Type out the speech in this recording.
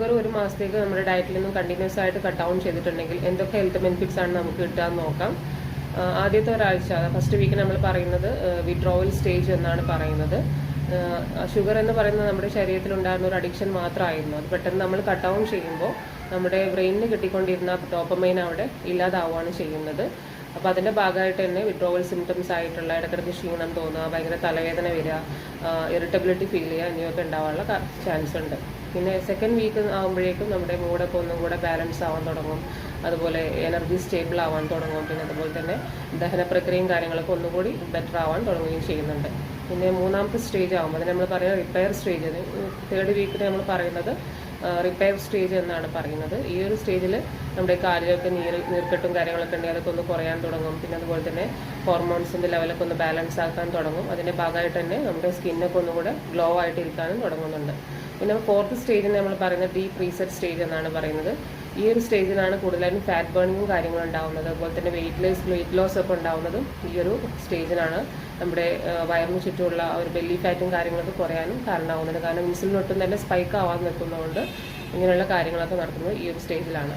Sugar ഒരു മാസത്തേക്ക് നമ്മുടെ ഡയറ്റിൽ നിന്നും കണ്ടിന്യൂസ് ആയിട്ട് കട്ട് ഡൗൺ ചെയ്തിട്ടുണ്ടെങ്കിൽ എന്തൊക്കെ ഹെൽത്ത് ബെനിഫിറ്റ്സ് ആണ് നമുക്ക് കിട്ടുക നോക്കാം. ആദ്യത്തെ ഒരാഴ്ച ഫസ്റ്റ് വീക്ക് നമ്മൾ പറയുന്നത് വിഡ്രോവൽ സ്റ്റേജ് എന്നാണ് പറയുന്നത്. ഷുഗർ എന്ന് പറയുന്നത് നമ്മുടെ ശരീരത്തിൽ ഉണ്ടായിരുന്ന ഒരു അഡിക്ഷൻ മാത്രമായിരുന്നു. അത് പെട്ടെന്ന് നമ്മൾ കട്ട് ഡൗൺ ചെയ്യുമ്പോൾ നമ്മുടെ ബ്രെയിനിന് കിട്ടിക്കൊണ്ടിരുന്ന ഡോപ്പമൈൻ അവിടെ ഇല്ലാതാവുകയാണ് ചെയ്യുന്നത്. അപ്പോൾ അതിന്റെ ഭാഗമായിട്ട് തന്നെ വിഡ്രോവൽ സിംറ്റംസ് ആയിട്ടുള്ള ഇടയ്ക്കിടയ്ക്ക് ക്ഷീണം തോന്നുക ഭയങ്കര തലവേദന വരിക ഇറിറ്റബിലിറ്റി ഫീൽ ചെയ്യുക എന്നിവയൊക്കെ ഉണ്ടാവാനുള്ള ചാൻസ് ഉണ്ട്. പിന്നെ സെക്കൻഡ് വീക്ക് ആകുമ്പോഴേക്കും നമ്മുടെ മൂഡൊക്കെ ഒന്നും കൂടെ ബാലൻസ് ആവാൻ തുടങ്ങും. അതുപോലെ എനർജി സ്റ്റേബിൾ ആവാൻ തുടങ്ങും. പിന്നെ അതുപോലെ തന്നെ ദഹന പ്രക്രിയയും കാര്യങ്ങളൊക്കെ ഒന്നുകൂടി ബെറ്റർ ആവാൻ തുടങ്ങുകയും ചെയ്യുന്നുണ്ട്. പിന്നെ മൂന്നാമത്തെ സ്റ്റേജ് ആകുമ്പോൾ നമ്മൾ പറയുന്നത് റിപ്പയർ സ്റ്റേജ് തേർഡ് വീക്കിൽ നമ്മൾ പറയുന്നത് റിപ്പയർ സ്റ്റേജ് എന്നാണ് പറയുന്നത്. ഈ ഒരു സ്റ്റേജിൽ നമ്മുടെ കാലിലൊക്കെ നീർ നീർക്കെട്ടും കാര്യങ്ങളൊക്കെ ഉണ്ടെങ്കിൽ അതൊക്കെ ഒന്ന് കുറയാൻ തുടങ്ങും. പിന്നെ അതുപോലെ തന്നെ ഹോർമോൺസിന്റെ ലെവലൊക്കെ ഒന്ന് ബാലൻസ് ആക്കാൻ തുടങ്ങും. അതിന്റെ ഭാഗമായിട്ട് തന്നെ നമ്മുടെ സ്കിന്നൊക്കെ ഒന്നുകൂടെ ഗ്ലോ ആയിട്ട് ഇരിക്കാനും തുടങ്ങുന്നുണ്ട്. പിന്നെ ഫോർത്ത് സ്റ്റേജിന് നമ്മൾ പറയുന്നത് ഡീപ് റീസെറ്റ് സ്റ്റേജ് എന്നാണ് പറയുന്നത്. ഈ ഒരു സ്റ്റേജിലാണ് കൂടുതലായിട്ടും ഫാറ്റ് ബേണിങ്ങും കാര്യങ്ങളും ഉണ്ടാവുന്നത്. അതുപോലെ തന്നെ വെയിറ്റ് ലോസ് വെയിറ്റ് ലോസ് ഒക്കെ ഉണ്ടാവുന്നതും ഈ ഒരു സ്റ്റേജിലാണ് നമ്മുടെ വയറിന് ചുറ്റുമുള്ള ഒരു ബെല്ലി ഫാറ്റും കാര്യങ്ങളൊക്കെ കുറയാനും കാരണമാവുന്നുണ്ട് കാരണം ഇൻസുലിൻ ഒട്ടും തന്നെ സ്പൈക്ക് ആവാൻ നിൽക്കുന്നതുകൊണ്ട് ഇങ്ങനെയുള്ള കാര്യങ്ങളൊക്കെ നടക്കുന്നത് ഈ ഒരു സ്റ്റേജിലാണ്